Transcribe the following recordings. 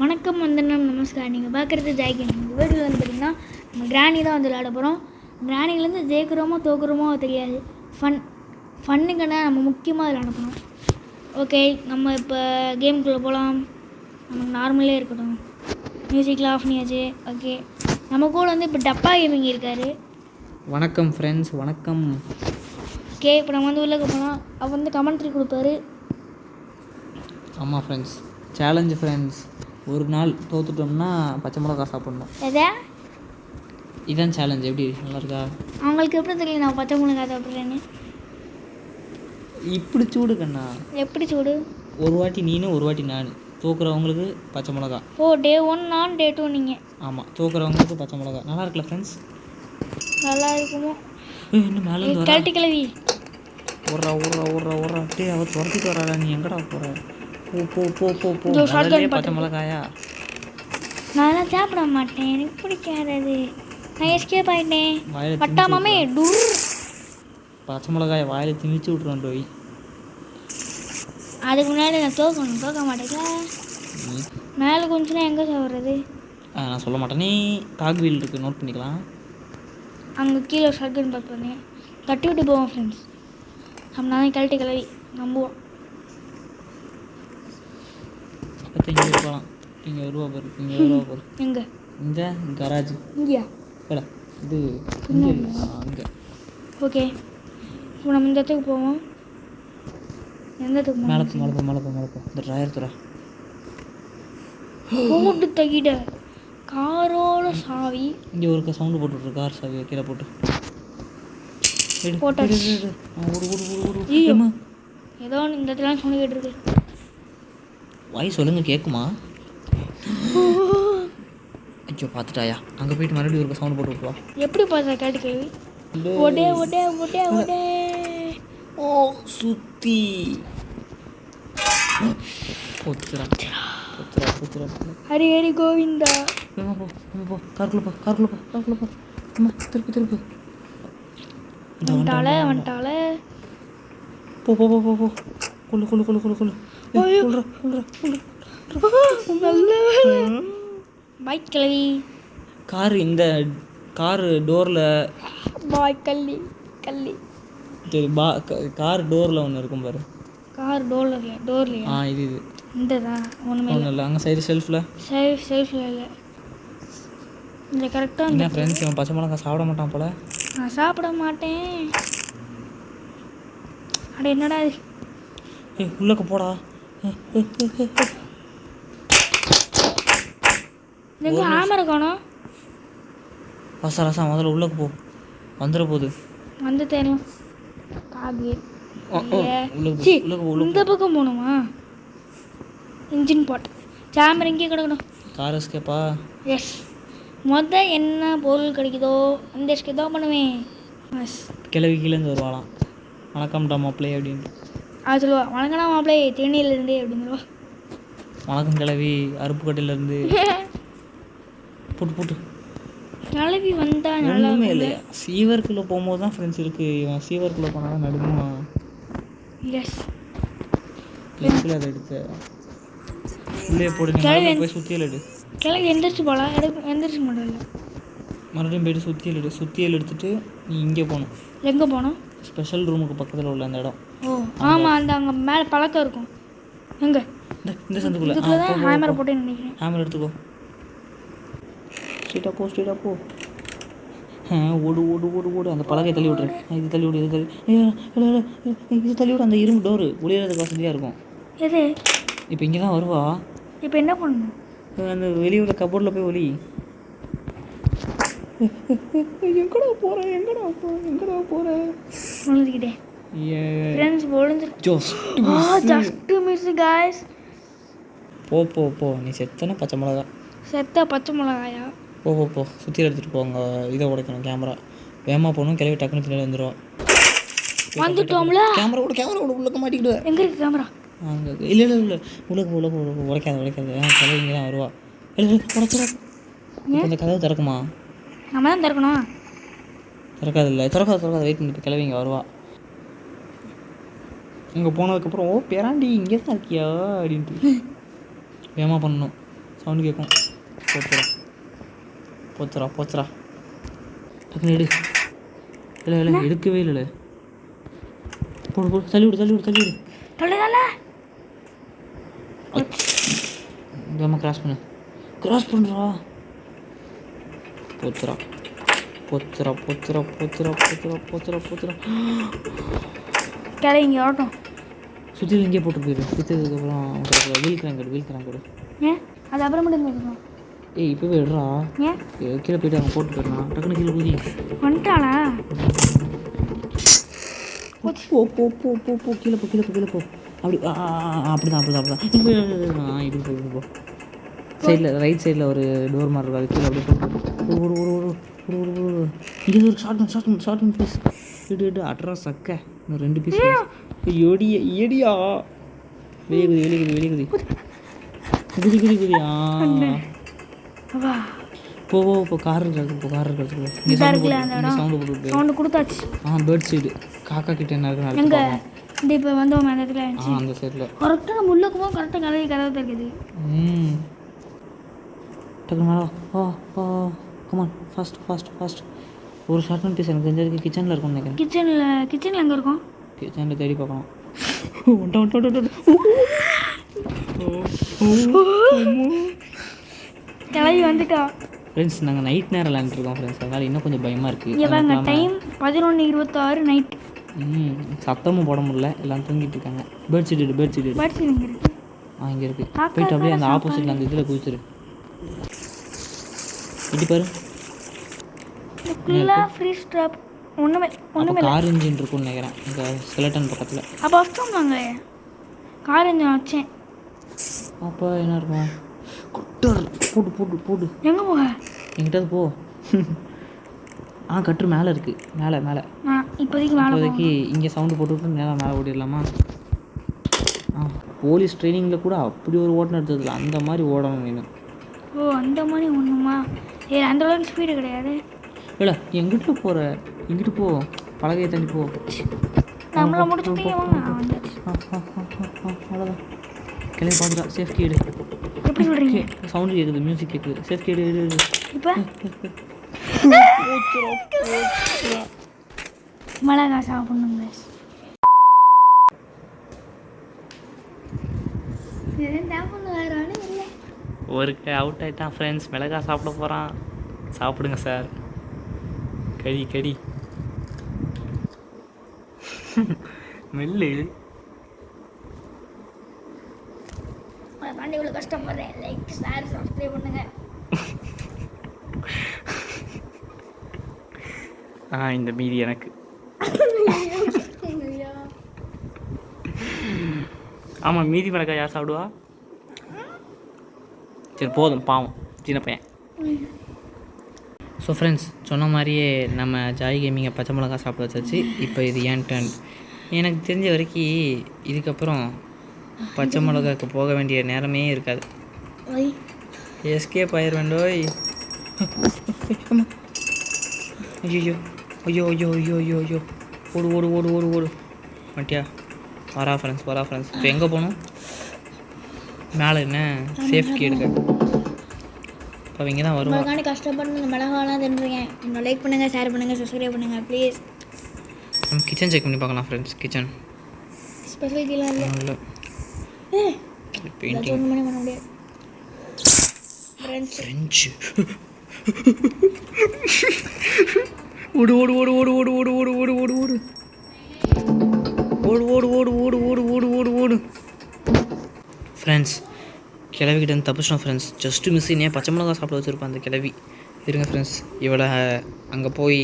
வணக்கம் வந்தனம் நமஸ்கார் நீங்கள் பார்க்குறது ஜெய்கன் இந்த வீடியோவில் வந்து பார்த்தீங்கன்னா நம்ம கிராணி தான் வந்து விளையாட போகிறோம் கிராணிலேருந்து ஜெயிக்கிறோமோ தோக்குறோமோ தெரியாது. ஃபன் ஃபன்னுக்குன்னா நம்ம முக்கியமாக விளையாட போகிறோம் ஓகே நம்ம இப்போ கேமுக்குள்ளே போகலாம் நமக்கு நார்மலே இருக்கட்டும். மியூசிக்கில் ஆஃப் பண்ணியாச்சு. ஓகே நம்ம கூட வந்து இப்போ டப்பா கேமிங் இருக்கார். வணக்கம் ஃப்ரெண்ட்ஸ் வணக்கம். ஓகே இப்போ நம்ம வந்து உள்ளே போகலாம் அவர் வந்து கமெண்ட்ரி கொடுப்பாரு. ஆமாம் ஃப்ரெண்ட்ஸ் சேலஞ்சு ஃப்ரெண்ட்ஸ் ஒரு நாள் தோத்துட்டோம்னா பச்சை மிளகா சாப்பிட்ணும். எதை? இதான் சேலஞ்ச் எப்படி நல்லா இருக்கா? அவங்களுக்கு எப்படி தெரியும் நான் பச்சை மிளகாய் சாப்பிட்றேன்னு? இப்படி சூடு கண்ணா. எப்படி சூடு? ஒரு வாட்டி நீனு ஒரு வாட்டி நான். தோக்குறவங்களுக்கு பச்சை மிளகா. ஓ டே ஒன் நான் டே டூ நீங்கள் ஆமாம் தோக்குறவங்களுக்கு பச்சை மிளகா. நல்லா இருக்குல்ல ஃப்ரெண்ட்ஸ் நல்லா இருக்குமோ? இன்னும் மேலே கழட்டி கிளவி ஓடுறா ஓடுறா ஓடுறா ஓடுறா. டே அவ துரத்திட்டு வராடா நீ எங்கடா போகிற போ போ போ போ போ. இதோ shotgun முதல்லயே பச்சை. மிளகாயா? நான்லாம் சாப்பிட மாட்டேன். எனக்கு பிடிக்காது அது நான் எஸ்கேப் ஆயிட்டேன். வாயில திணிச்சு டூர். பச்சை மிளகாயை வாயில திணிச்சு விட்ருவான் டோய். அதுக்கு முன்னாடி நான் தோக்கணும் தோக்க மாட்டேங்களா நீ? மேலே கொஞ்சம் எங்கே சாப்பிட்றது ஆ, நான் சொல்ல மாட்டேனே. டாக் வீல் இருக்குது நோட் பண்ணிக்கலாம். அங்கே கீழே ஷர்க்குன்னு பார்த்து தட்டி விட்டு போவோம் ஃப்ரெண்ட்ஸ் நம்ம நான் கழட்டி கிளவி நம்புவோம். பத்து இங்கே போகலாம். இங்கே வருவா பாரு இங்கே வருவா பாரு எங்கே? இந்த கராஜ் இங்கேயா? இல்லை இது இங்கே அங்கே ஓகே. இப்போ நம்ம இந்த இடத்துக்கு போவோம். எந்த இடத்துக்கு மேலே போ மேலே போ மேலே போ மேலே போ. இந்த ட்ராயர் துறா போட்டு தகிட. காரோட சாவி. இங்கே ஒரு சவுண்டு போட்டுவிட்ரு கார் சாவி கீழே போட்டு. போட்டாச்சு. ஏதோ இந்த இடத்துல சவுண்டு கேட்டிருக்கு. வாய் சொல்லுங்க கேட்குமா ஐயோ பார்த்துட்டாயா அங்கே போயிட்டு மறுபடியும் ஒரு சவுண்டு போட்டு விட்ருவா எப்படி பார்த்தா கேட்டு கேள்வி ஒடே ஒடே ஒடே ஒடே. ஓ சுத்தி. பொத்துறா பொத்துறா பொத்துறா ஹரி ஹரி கோவிந்தா. வேமா போ வேமா போ. காருக்குள்ள போ காருக்குள்ள போ காருக்குள்ள போ. அம்மா திருப்பி திருப்பி. இந்த வந்துட்டால வந்துட்டால போ போ போ போ போ. கொள்ளு கொள்ளு கொள்ளு கொள்ளு கொள்ளு. பைக் கிளவி கார் இந்த காரு டோரில். பாய் கள்ளி கள்ளி. சரி பா கார் டோரில் ஒன்று இருக்கும் பாரு. கார் டோர்ல டோர்லையா? ஆ இது இது. இந்த தான் ஒன்றுமே ஒன்றும் இல்லை அங்கே சைடு ஷெல்ஃபில் சேஃப் சேஃபில் இல்லை. இந்த கரெக்டாக என்ன ஃப்ரெண்ட்ஸ் இவன் பச்சை மிளகா சாப்பிட மாட்டான் போல. நான் சாப்பிட மாட்டேன். அட என்னடா இது? ஏய் உள்ளக்க போடா. எங்கே ஆமரை காணோம். ரசா ரசா முதல்ல உள்ளக்க போ. வந்துட போகுது வந்து போ உள்ள இந்த பக்கம் போகணுமா? இன்ஜின் பாட். சாமர் இங்கே கிடக்கணும். கார் எஸ்கேப்பா எஸ் மொத என்ன பொருள் கிடைக்குதோ அந்த எஸ்கே தான் பண்ணுவேன். எஸ் கிளவி கீழேருந்து வருவாளாம். வணக்கம்டா மாப்பிள்ளை அப்படின்ட்டு. அது சொல்லுவா. வணக்கண்ணா மாப்பிளே திருநீலேருந்தே அப்படின்னு சொல்லுவா. வணக்கம் கிளவி அருப்புக்கோட்டையிலேருந்து. போட்டு போட்டு. கிளவி வந்தா நல்லா ஒன்றுமே இல்லையா? சீவருக்குள்ளே போகும்போது தான் ஃப்ரெண்ட்ஸ் இருக்குது இவன் சீவருக்குள்ளே போனால் நடுமா எஸ் பென்சில் அதை எடுத்து. உள்ளே போடு போய் சுத்தியல் எடு. கிளவி எந்திரிச்சு போகலாம் எடுக்க எந்திரிச்சு மாட்டல மறுபடியும் போயிட்டு சுத்தியல் எடு. சுத்தியல் எடுத்துட்டு நீ இங்கே போகணும். எங்கே போனோம் ஸ்பெஷல் ரூமுக்கு பக்கத்தில் உள்ள அந்த இடம். ஓ ஆமாம் அந்த அங்கே மேலே பழக்கம் இருக்கும். எங்கே? இந்த இந்த சந்துக்குள்ளே. தான் ஹேமரை போ. போட்டேன்னு நினைக்கிறேன். ஹேமர் எடுத்துக்கோ. ஸ்ட்ரீட்டாக போ ஸ்ட்ரீட்டாக போ. ஓடு ஓடு ஓடு ஓடு. அந்த பலகையை தள்ளி விட்ரு இது தள்ளி விடு இது தள்ளி இது தள்ளி விடு அந்த இரும்பு டோரு ஒளியறதுக்கு வசதியாக இருக்கும். எது? இப்போ இங்கே தான் வருவா. இப்போ என்ன பண்ணணும்? அந்த வெளியே உள்ள கபோர்டில் போய் ஒளி. எங்கடா போகிறேன் எங்கடா போகிறேன் எங்கடா போகிறேன் விழுந்துக்கிட்டேன் ஃப்ரெண்ட்ஸ் விழுந்து ஜோஸ் ஆ ஜஸ்ட் மிஸ் காய்ஸ் போ போ போ. நீ செத்தன பச்சை மிளகா. செத்த பச்சை மிளகாயா? போ போ போ. சுற்றி எடுத்துகிட்டு போங்க இதை உடைக்கணும் கேமரா வேகமாக போகணும் கிளவி டக்குனு பின்னாடி வந்துடும் வந்துட்டோம்ல? கேமரா கூட கேமரா கூட உள்ளக்க மாட்டிக்கிடுவேன். எங்கே இருக்கு கேமரா அங்கே இல்லை இல்லை இல்லை. உலக உலக உலக உடைக்காது உடைக்காது. ஆ கதவு இங்கே தான் வருவா உடைச்சிடா இந்த கதவு திறக்குமா? நம்ம தான் திறக்கணும். திறக்காது இல்லை திறக்காது திறக்காது. வெயிட் பண்ணி. கிளவி இங்கே வருவா. இங்கே போனதுக்கப்புறம் ஓ பேராண்டி இங்கே தான் இருக்கியா? அப்படின்ட்டு. வேகமாக பண்ணணும்? சவுண்டு கேட்கும். போச்சுரா போச்சுரா போச்சுரா டக்குனு எடு. இல்லை இல்லை எடுக்கவே இல்லை போடு போடு தள்ளி விடு தள்ளி விடு தள்ளி விடு. வேகமாக கிராஸ் பண்ணு. கிராஸ் பண்ணுறா போச்சுரா போச்சுரா போச்சுரா போச்சுரா போச்சுரா போச்சுரா போச்சுரா கிளை இங்கே வரட்டும். சுற்றி இங்கே போட்டு போயிடு சுற்றினதுக்கப்புறம் வீல் கிராங்கடு வீல் கிராங்கடு ஏன் அது அப்புறமேட்டு இருக்கணும் ஏய் இப்போவே எடுறா ஏன் கீழே போயிட்டு அங்கே போட்டு போயிடலாம் டக்குனு கீழே குதி வந்துட்டாளா? போ போ போ போ போ கீழே போ கீழே போ கீழே போ. அப்படி ஆ அப்படி தான் அப்படி தான் அப்படி தான் ஆ இப்படி போ இப்படி போ. சைடில் ரைட் சைடில் ஒரு டோர் மாதிரி இருக்கும் அது கீழே அப்படியே போ ஒரு ஒரு ஒரு. ஒரு ஒரு ஒரு இங்கே ஒரு short one short short one piece இடு இடு அட்ரா சக்க. இன்னும் ரெண்டு பீஸ் எடிய எடியா வெளியே குதி வெளியே குதி குதி குதி குதி குதி ஆ வா. போ போ இப்போ கார் இருக்கு இப்போ கார் இருக்கு இங்கே இதா சவுண்டு போட்டு சவுண்டு கொடுத்தாச்சு. ஆ பேர்ட் சைடு காக்கா கிட்ட என்ன அடுத்து எங்க. இந்த இப்போ வந்தோம் அந்த இடத்துல ஆ அந்த சைடில் கரெக்டாக நம்ம உள்ளே போகும் கரெக்டாக கதவு கதவு இருக்குது ம். டக்கு மேலே வா வா. Come on fast fast fast ஒரு ஷார்ட் ஒன் பீஸ் எனக்கு தெரிஞ்சதுக்கு கிச்சனில் இருக்கும்னு நினைக்கிறேன். கிச்சனில் கிச்சனில் எங்கே இருக்கும்? கிச்சனில் தேடி பார்க்கலாம் ஒன்ட்டா ஒன்ட்டா கிளவி வந்துட்டா. ஃப்ரெண்ட்ஸ் நாங்கள் நைட் நேரம் விளாண்டுருக்கோம் ஃப்ரெண்ட்ஸ் அதனால் இன்னும் கொஞ்சம் பயமாக இருக்குது டைம் பதினொன்று இருபத்தாறு நைட் ம் சத்தமும் போட முடியல. எல்லாம் தூங்கிட்டு இருக்காங்க. பேர்ட் சீடு பேர்ட் சீடு இங்கே இருக்கு? ஆ இங்கே இருக்குது போயிட்டு அப்படியே அந்த ஆப்போசிட்டில் அந்த இதில் குதிச்சிரு. இடி பாரு. ஃபுல்லாக ஃப்ரீ ஸ்டாப் ஒன்றுமே அப்போ கார் இன்ஜின் இருக்கும்னு நினைக்கிறேன். இந்த ஸ்கெலட்டன் பக்கத்தில். அப்போ ஃபஸ்ட்டு வந்தாங்க கார் இன்ஜின் வச்சேன். அப்போ என்ன இருக்கும்? கொட்டர். போடு போடு போடு. எங்கே போக? எங்கிட்ட போ. ஆ கட்டு மேலே இருக்குது மேலே மேலே. இப்போதைக்கு மேலே இப்போதைக்கு இங்கே சவுண்டு போட்டுவிட்டு நேரம் மேலே ஓடிடலாமா? ஆ போலீஸ் ட்ரைனிங்கில் கூட அப்படி ஒரு ஓட்டம் எடுத்ததில்ல அந்த மாதிரி ஓடணும் நீನು ஓ அந்த மாதிரி ஒன்றுமா ஏ அந்த அளவுக்கு ஸ்பீடு கிடையாது. இல்லை எங்கிட்ட போகிற எங்கிட்டு போ. பலகையை தாண்டி போ. நம்மளை முடிச்சுட்டு அவ்வளோதான் கிளம்பி பார்த்துட்டா சேஃப்டி எடு. எப்படி சொல்கிறீங்க சவுண்டு கேட்குது மியூசிக் கேட்குது சேஃப்டி எடு எடு எடு. இப்போ? மிளகா சாப்பிடணுங்க இல்லை ஒரு அவுட் ஆகிட்டான் ஃப்ரெண்ட்ஸ் மிளகா சாப்பிட போகிறான் சாப்பிடுங்க சார் கடி கடி. மெல்லு. தாண்டி இவ்வளோ கஷ்டப்படுறேன். லைக் ஷேர் சப்ஸ்கிரைப் பண்ணுங்க. ஆ இந்த மீதி எனக்கு. ஆமாம் மீதி மிளகாய் யார் சாப்பிடுவா? சரி போதும் பாவம் சின்ன பையன். ஸோ ஃப்ரெண்ட்ஸ் சொன்ன மாதிரியே நம்ம ஜாய் கேமிங்கை பச்சை மிளகா சாப்பிட வச்சாச்சு. இப்போ இது ஏன் டர்ன் எனக்கு தெரிஞ்ச வரைக்கும் இதுக்கப்புறம் பச்சை மிளகாக்கு போக வேண்டிய நேரமே இருக்காது. ஒய் எஸ்கேப் ஆயிர வேண்டோய் ஐயோ ஐயோ ஐயோ ஐயோ ஐயோ ஐயோ. ஓடு ஓடு ஓடு ஓடு ஓடு. மட்டியா வரா ஃப்ரெண்ட்ஸ் வரா ஃப்ரெண்ட்ஸ் இப்போ எங்கே போகணும்? மேலே என்ன சேஃப்டி எடுக்க இப்போ அவங்க தான் வருவான் உங்களுக்காண்டி கஷ்டப்பட்டு இந்த மிளகாலாம் தின்றுருக்கேன் இன்னும் லைக் பண்ணுங்கள் ஷேர் பண்ணுங்கள் சப்ஸ்கிரைப் பண்ணுங்கள் ப்ளீஸ் நம்ம கிச்சன் செக் பண்ணி பார்க்கலாம் ஃப்ரெண்ட்ஸ் கிச்சன் ஸ்பெஷலிட்டிலாம் இல்லை இல்லை ஏ பெயிண்டிங் பண்ண முடியாது ஃப்ரெஞ்சு ஓடு ஓடு ஓடு ஓடு ஓடு ஓடு ஓடு ஓடு ஓடு ஓடு ஓடு ஓடு ஓடு ஓடு ஓடு ஓடு ஓடு ஓடு கிளவிக்கிட்ட இருந்து தப்பிச்சிட்டோம் ஃப்ரெண்ட்ஸ் ஜஸ்ட்டு மிஸ் இன்னே பச்சை மிளகா சாப்பிட வச்சுருப்பேன் அந்த கிளவி இருங்க ஃப்ரெண்ட்ஸ் இவளை அங்கே போய்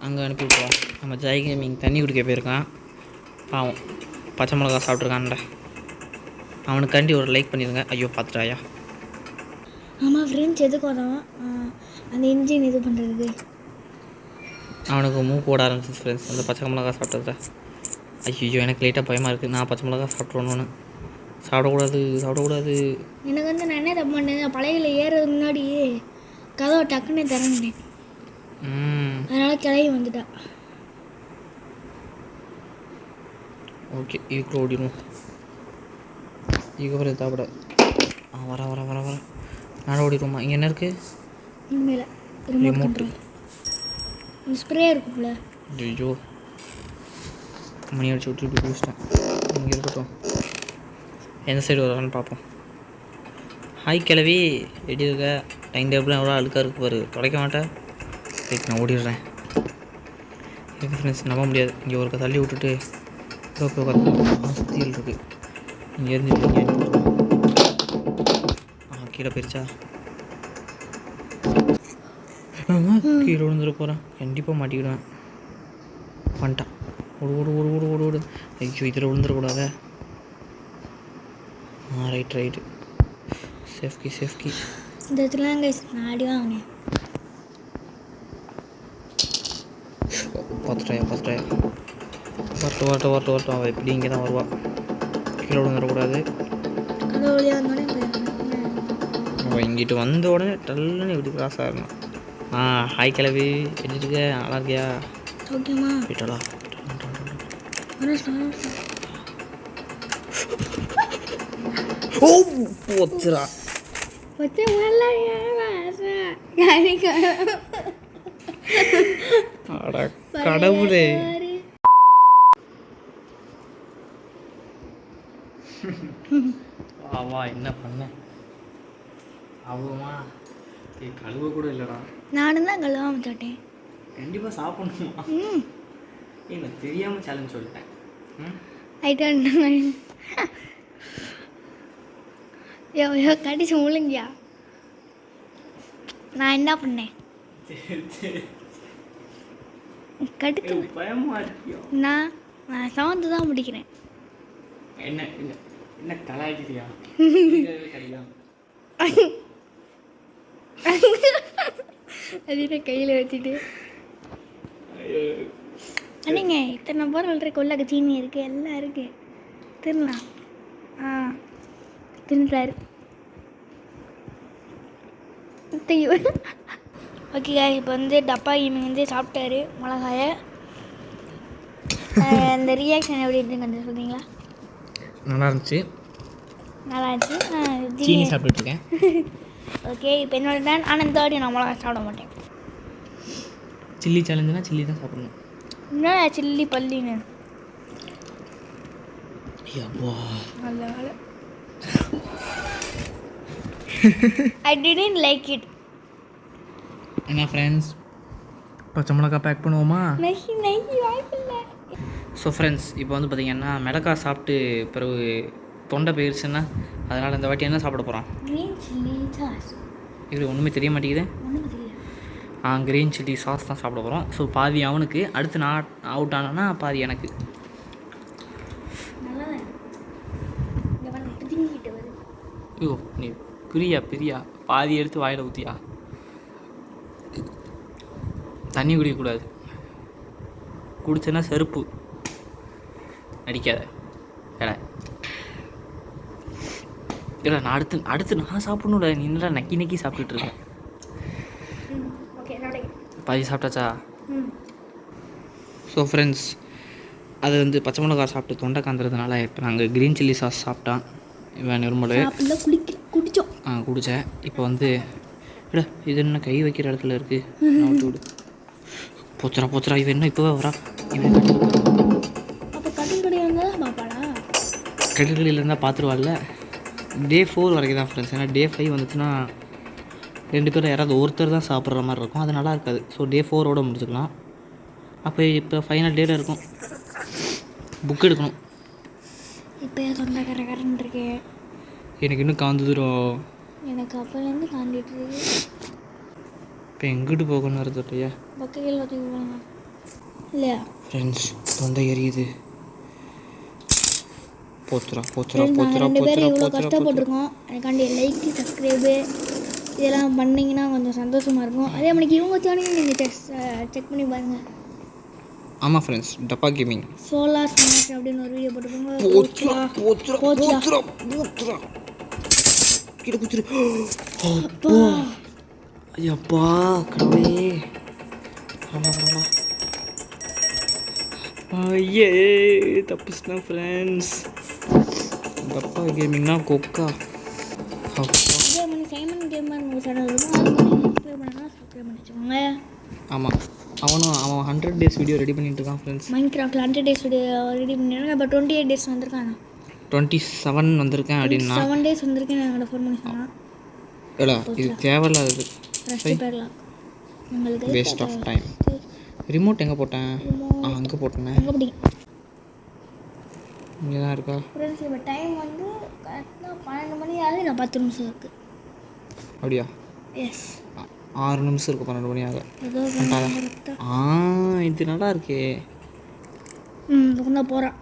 அங்கே அனுப்பி விட்ருவோம் நம்ம ஜெய் கேமிங் தண்ணி குடிக்க போயிருக்கான். பாவம். பச்சை மிளகா சாப்பிட்ருக்கான்ல அவனுக்காண்டி ஒரு லைக் பண்ணிடுங்க ஐயோ பார்த்துட்டாயா ஆமாம் ஃப்ரெண்ட்ஸ் எதுக்கு வரோம் அந்த இன்ஜின் இது பண்ணுறதுக்கு அவனுக்கு மூக்கு ஓட ஆரம்பிச்சிச்சு ஃப்ரெண்ட்ஸ் அந்த பச்சை மிளகா சாப்பிட்டதுல. ஐயோ எனக்கு லைட்டாக பயமாக இருக்குது நான் பச்சை மிளகா சாப்பிட்றோன்னு சாப்பிடக்கூடாது சாப்பிடக்கூடாது. எனக்கு வந்து நான் என்ன தப்பு பண்ணேன்? பழையில ஏறுறதுக்கு முன்னாடி கதவை டக்குன்னு திறந்துட்டேன் அதனால் கிளவி வந்துட்டா ஓகே இதுக்குள்ள ஓடிடும் இதுக்கப்புறம் இது சாப்பிட. ஆ வர வர வர வர. நாட ஓடிடுவோமா? இங்கே என்ன இருக்குது உண்மையில் ரிமோட் ஸ்ப்ரே இருக்கும்ல. ஐயோ மணி அடிச்சு விட்டு இப்படி குடிச்சிட்டேன் இங்கே இருக்கட்டும். எந்த சைடு வரான்னு பார்ப்போம். ஹாய் கிளவி எப்படி இருக்க? டைம் டேபிள் எவ்வளோ அழுக்காக இருக்கு பாரு. தொலைக்க மாட்டேன். ரைட் நான் ஓடிடுறேன். எனக்கு ஃப்ரெண்ட்ஸ் நம்ப முடியாது. இங்கே ஒரு தள்ளி விட்டுட்டு இதோ போய் இருக்குது இங்கே இருந்து ஆ கீழே போயிருச்சா? கீழே விழுந்துட போகிறேன் கண்டிப்பாக மாட்டிக்கிடுவேன். பண்ணிட்டான் ஓடு ஓடு ஓடு ஓடு ஓடு ஓடு. ஐயோ இதில் விழுந்துடக்கூடாத. ஆ ரைட் ரைட்டு சேஃப்கி சேஃப்கி இந்த இடத்துல கைஸ் நான் அடி வாங்கினேன். பார்த்துட்டாயா பார்த்துட்டாயா வரட்டும் வரட்டும் வரட்டும் வரட்டும். அவள் எப்படி இங்கே தான் வருவா. கீழே விழுந்துடக்கூடாது அவள் இங்கிட்டு வந்த உடனே டல்லுன்னு இப்படி கிராஸ் ஆகணும். ஆ ஹாய் கிளவி எப்படி இருக்க? நல்லா இருக்கியா? ஓகேம்மா. போயிட்டாளா அட கடவுளே. ஆவா என்ன பண்ண? அவ்வளோமா கழுவ கூட இல்லைடா. நானும் தான் கழுவாம சாட்டேன் கண்டிப்பாக சாப்பிடணுமா? ம். ஏய் நான் தெரியாமல் சேலஞ்ச் சொல்லிட்டேன். ம்? ஐட்டம் யோ யோ கடிச்சு முழுங்கியா? நான் என்ன பண்ணேன்? கடுத்து நான் நான் செவன்த்து தான் முடிக்கிறேன் என்ன என்ன கலாய்க்கிறியா? கிடையாது அது என்ன கையில் வச்சுட்டு. அண்ணங்க இத்தனை பொருள் இருக்கு உள்ள சீனி இருக்கு எல்லாம் இருக்கு. திருலாம் ஆ தின்றாரு ஓகே இப்போ வந்து டப்பா கேமிங் வந்து சாப்பிட்டாரு மிளகாய. அந்த ரியாக்ஷன் எப்படி இருக்குன்னு கொஞ்சம் சொல்றீங்களா? நல்லா இருந்துச்சு நல்லா இருந்துச்சு சீனி சாப்பிட்டுட்டு இருக்கேன் ஓகே இப்போ என்னோட தான் ஆனால் தேர்ட்டி நான் மிளகா சாப்பிட மாட்டேன். சில்லி சேலஞ்சுனா சில்லி தான் சாப்பிடணும். என்னடா சில்லி அப்பா நல்ல வேலை. ஐ டிடன்ட் லைக் இட் என்ன ஃப்ரெண்ட்ஸ் பச்சை மிளகா பேக் பண்ணுவோமா? ஸோ ஃப்ரெண்ட்ஸ் இப்போ வந்து பார்த்தீங்கன்னா மிளகா சாப்பிட்டு பிறகு தொண்டை போயிருச்சுன்னா அதனால் இந்த வாட்டி என்ன சாப்பிட போகிறோம் இது ஒன்றுமே தெரிய மாட்டேங்குது. ஆ க்ரீன் சில்லி சாஸ் தான் சாப்பிட போகிறோம் ஸோ பாதி அவனுக்கு அடுத்து நான் அவுட் ஆனானா பாதி எனக்கு. ஐயோ நீ பிரியா பிரியா. பாதி எடுத்து வாயில் ஊற்றியா தண்ணி குடிக்கக்கூடாது. குடிச்சேன்னா செருப்பு. நடிக்காத ஏடா இல்லை நான் அடுத்து அடுத்து நான் சாப்பிடணும்ல நீ என்னடா நக்கி நக்கி சாப்பிட்டுட்டு இருக்கேன் பாதி சாப்பிட்டாச்சா? ஸோ ஃப்ரெண்ட்ஸ் அது வந்து பச்சை மிளகா சாப்பிட்டு தொண்டை காந்துறதுனால இப்போ நாங்கள் க்ரீன் சில்லி சாஸ் சாப்பிட்டான். இவன் நிர்மலு. குடிச்சோம். ஆ குடித்தேன் இப்போ வந்து இது என்ன கை வைக்கிற இடத்துல இருக்குது விட்டு விடு. போச்சுரா போச்சுரா இவன் என்ன இப்போவே வரா. இவன் அப்போ கட்டில் கடை வந்தால் பாப்பாடா கட்டில்களில் இருந்தால் பார்த்துருவாள்ல டே ஃபோர் வரைக்கும் தான் ஃப்ரெண்ட்ஸ் ஏன்னா டே ஃபைவ் வந்துச்சுன்னா ரெண்டு பேரும் யாராவது ஒருத்தர் தான் சாப்பிட்ற மாதிரி இருக்கும். அது நல்லா இருக்காது. ஸோ டே ஃபோரோட முடிச்சுக்கலாம். அப்போ இப்போ ஃபைனல் டேல இருக்கும். புக் எடுக்கணும். இப்போ சொந்த கரகரன்னு இருக்கு? எனக்கு இன்னும் காந்துதுரும் எனக்கு அப்போலேருந்து காண்டிட்டு இருக்கு. இப்போ எங்கிட்டு போகணும் இருந்துட்டையா பக்கையில் போகலாம் இல்லையா? ஃப்ரெண்ட்ஸ் தொண்டை எரியுது. போச்சுரா ரெண்டு பேரும் போச்சுரா இவ்வளோ கஷ்டப்பட்டிருக்கோம். எனக்காண்டி லைக்கு சப்ஸ்கிரைபு இதெல்லாம் பண்ணிங்கன்னா கொஞ்சம் சந்தோஷமாக இருக்கும். அதே மாதிரி இவங்க சேனலையும் நீங்கள் செக் செக் பண்ணி பாருங்கள் ஆமாம் ஃப்ரெண்ட்ஸ் டப்பா கேமிங் சோலார் ஸ்மாஷ் அப்படின்னு ஒரு வீடியோ போட்டிருக்கோங்க. போச்சுரா போச்சுரா போச்சுரா. போச்சுரா கீழே குச்சிரு அப்பா. ஐயப்பா கடவுளே ஆமா ஆமா ஐயே தப்புச்சுனா ஃப்ரெண்ட்ஸ் டப்பா கேமிங்னா கொக்கா ஆமாம் அவனும் அவன் ஹண்ட்ரட் டேஸ் வீடியோ ரெடி பண்ணிட்டு இருக்கான் ஃப்ரெண்ட்ஸ் மைண்ட் கிராஃப்டில் ஹண்ட்ரட் டேஸ் வீடியோ ரெடி பண்ணிடுறாங்க இப்போ டுவெண்ட்டி எயிட் டேஸ் வந்திருக்காங்க டுவெண்ட்டி செவன் வந்திருக்கேன் அப்படின்னா செவன் டேஸ் வந்திருக்கேன் என்னோட ஃபோன் பண்ணி சொன்னான். இல்லை இது தேவையில்லாதது. வேஸ்ட் ஆஃப் டைம் ரிமோட் எங்கே போட்டேன்? ஆ அங்கே போட்டேனே. இங்கே தான் இருக்கா? இப்போ டைம் வந்து கரெக்டாக பன்னெண்டு மணி ஆகுது. நான் பத்து நிமிஷம் இருக்குது அப்படியா? எஸ் ஆறு நிமிஷம் இருக்கு பன்னெண்டு மணி ஆக. ஏதோ கரெக்டாக ஆ இது நல்லா இருக்கே. ம் தான் போகிறான்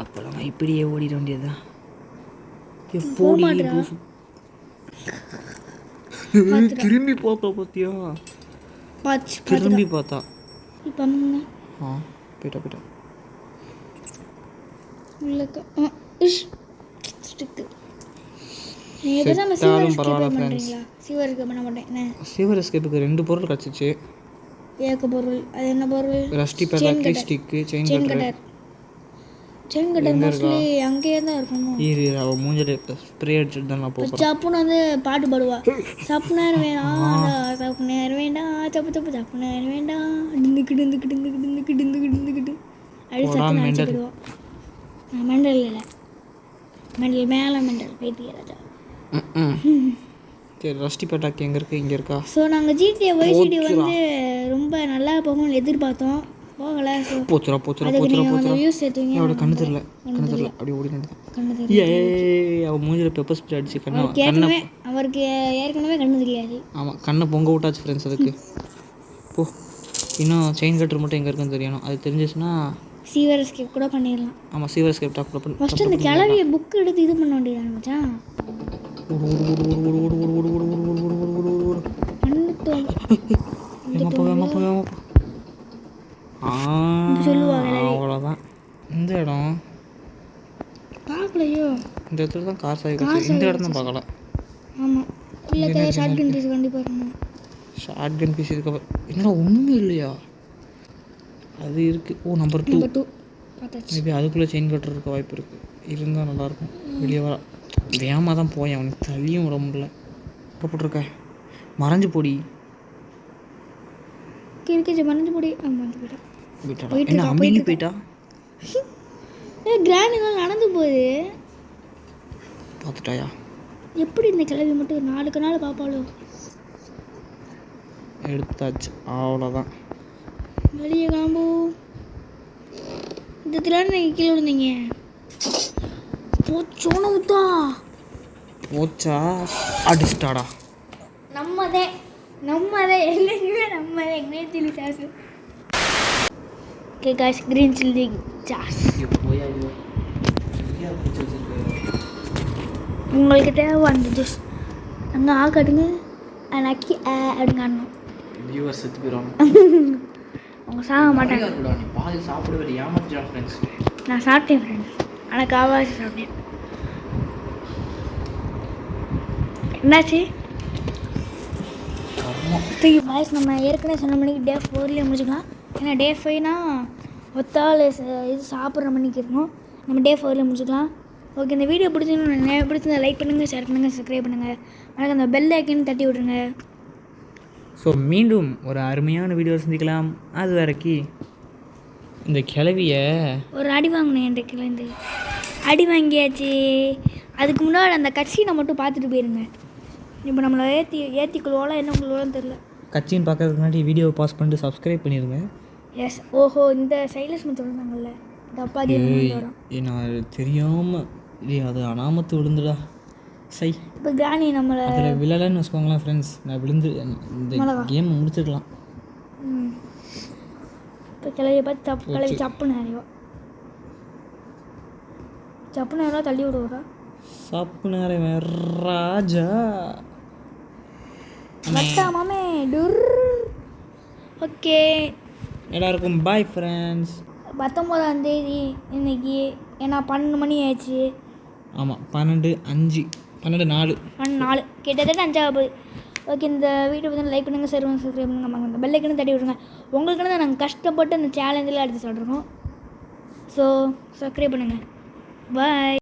அப்போ நம்ம இப்படியே ஓடிட வேண்டியதுதான். எப்போடி திரும்பி பார்க்க பார்த்தியா பாச்சு திரும்பி பார்த்தா ஆ போயிட்டா போயிட்டா. சிவர் எஸ்கேப்புக்கு ரெண்டு பொருள் கிடச்சிச்சு ஏக்க பொருள் அது என்ன பொருள்? Rusty Beki stick chain cutter. Cutter mostly அங்கேயே தான் இருக்கணும். ஈரு அவள் மூஞ்சில ஸ்ப்ரே அடிச்சுட்டு தான் நான் போகிறேன் சப்புன்னு வந்து பாட்டு பாடுவா. சப்பு நேரம் வேணாம் சப்பு நேரம் வேண்டாம் சப்பு சப்பு சப்பு நேரம் வேண்டாம் டிந்துக்கு டிந்துக்கு டிந்துக்கு டிந்துக்கு டிந்துக்கு டிந்துக்கிட்டு அப்படி சத்து நினச்சிக்கிடுவோம் மெண்டல். இல்லை. மெண்டல் மேலே மெண்டல் பேத்திய ராஜா. சரி ரஸ்டி பேட்டாக்கு எங்கே இருக்கு? இங்கே இருக்கா? ஸோ நாங்கள் ஜிடிஏ ஒய்சிடி வந்து ரொம்ப நல்லா போகும்னு எதிர்பார்த்தோம் போகலை போச்சுரா போச்சுரா போச்சுரா போச்சுரா அவளோட கண்ணு தெரியல கண்ணு தெரியல அப்படி ஓடி கண்ணு தெரியும் ஏ அவள் மூஞ்சில பெப்பர் ஸ்ப்ரே அடிச்சு கண்ணை ஏற்கனவே அவருக்கு ஏற்கனவே கண்ணு தெரியாது ஆமாம் கண்ணை பொங்க விட்டாச்சு ஃப்ரெண்ட்ஸ் அதுக்கு போ இன்னும் செயின் கட்டர் மட்டும் எங்கே இருக்குன்னு தெரியணும் அது தெரிஞ்சிச்சுன்னா சீவர் ஸ்கிப் கூட பண்ணிடலாம் ஆமாம் சீவர் ஸ்கேப் டாக் பண்ணி ஃபஸ்ட்டு இந்த கிளவிய புக் எடுத்து இது பண்ண வேண்டியது மச்சான் பண்ணிட்டோம் வேகமாக ஆ அவ்வளோதான் இந்த இடம். பார்க்கலையோ? இந்த இடத்துல தான் கார் சாய் வச்சு இந்த இடம் தான் பார்க்கல. ஆமாம் இல்லை ஷார்ட் கன் பீஸ் கண்டிப்பாக இருக்கணும் ஷார்ட் கன் பீஸ் இருக்க என்னடா ஒன்றுமே இல்லையா? அது இருக்குது ஓ நம்பர் டூ டூ மேபி அதுக்குள்ளே செயின் கட்டர் இருக்க வாய்ப்பு இருக்குது இருந்தால் நல்லாயிருக்கும் வெளியே வர வேகமாக தான் போயேன். அவனுக்கு தள்ளியும் விட முடியல. போட்டிருக்க? மறைஞ்சு போடி. கிரிக்கெட் மறைஞ்சு போடி. மறைஞ்சு போயிட்டா விட்டாடா போயிட்டு என்ன இருக்கா, அமைதி போயிட்டா ஏ கிராண்ட் இதெல்லாம் நடந்து போகுது. பார்த்துட்டாயா? எப்படி இந்த கிளவி மட்டும் நாளுக்கு நாள் பார்ப்பாளோ? எடுத்தாச்சு. அவ்வளோதான் வெளியே கிளம்பு. இந்த திராணி நீங்கள் கீழே விழுந்தீங்க. போச்சோன ஊத்தா போச்சா? அடிச்சிட்டாடா. நம்மதே நம்மதே எல்லாருமே நம்மதே chilli sauce okay guys green chilli sauce உங்களுக்கு தேவை அந்த ஜூஸ் அங்கே ஆ கட்டுங்க ஆ அப்படின்னு காட்டணும் வியூவர் செத்து போயிடுவாங்க அவங்க சாக மாட்டாங்க. பாதி சாப்பிடவே ஏமாத்திட்டான் ஃப்ரெண்ட்ஸ் நான் சாப்பிட்டேன் ஃப்ரெண்ட்ஸ் ஆனால் காவாசி சாப்பிட்டேன். என்னாச்சு? பாய்ஸ் நம்ம ஏற்கனவே சொன்ன மணிக்கு டே ஃபோர்லேயே முடிச்சுக்கலாம். ஏன்னா டே ஃபைவ்னா ஒத்தாள் இது சாப்பிட்ற மணிக்கு இருக்கும் நம்ம டே ஃபோர்லேயே முடிச்சுக்கலாம். ஓகே இந்த வீடியோ பிடிச்சிருந்தா பிடிச்சிருந்தா லைக் பண்ணுங்கள் ஷேர் பண்ணுங்கள் சப்ஸ்கிரைப் பண்ணுங்கள் எனக்கு அந்த பெல் ஐக்கன் தட்டி விட்ருங்க ஸோ மீண்டும் ஒரு அருமையான வீடியோ சந்திக்கலாம். அது வரைக்கும் இந்த கிளவிய ஒரு அடி வாங்கினேன் என் கிளந்து அடி வாங்கியாச்சு. அதுக்கு முன்னாடி அந்த கட்சியை மட்டும் பார்த்துட்டு போயிருங்க இப்போ நம்மளை ஏற்றி ஏற்றிக்குள்வோலாம் என்ன குழுவோலாம் தெரில கட்சின்னு பார்க்கறதுக்கு முன்னாடி வீடியோவை பாஸ் பண்ணிட்டு சப்ஸ்கிரைப் பண்ணிடுங்க. எஸ் ஓஹோ இந்த சைலஸ் மத்து விழுந்தாங்கல்ல டப்பாதி நான் தெரியாமல் டேய் அது அனாமத்து விழுந்துடா. சை. இப்போ கிராணி நம்மளை அதில் விழலைன்னு வச்சுக்கோங்களேன் ஃப்ரெண்ட்ஸ் நான் விழுந்து இந்த கேம் முடிச்சிருக்கலாம் இப்போ கிளவியை பார்த்து தப்பு கிளவி சப்புன்னு அறிவா. சப்புன்னு யாரோ தள்ளி விடுவோரா? சாப்பு நேரம் ராஜா. வட்டா மாமே. டுர். ஓகே. எல்லாருக்கும் பாய் ஃப்ரெண்ட்ஸ் பத்தொம்போதாம் தேதி இன்னைக்கு ஏன்னா பன்னெண்டு மணி ஆயிடுச்சு. ஆமாம் பன்னெண்டு அஞ்சு பன்னெண்டு நாலு. பன்னெண்டு நாலு. கிட்டத்தட்ட அஞ்சாவது. ஓகே இந்த வீடியோ பற்றி லைக் பண்ணுங்கள் சரி சப்ஸ்கிரைப் பண்ணுங்கள் மறக்காம இந்த பெல்லைக்கன்னு தட்டி விடுங்க. உங்களுக்குன்னு தான் நாங்கள் கஷ்டப்பட்டு இந்த சேலஞ்செலாம் எடுத்து சொல்கிறோம் ஸோ சப்ஸ்கிரைப் பண்ணுங்கள் பாய்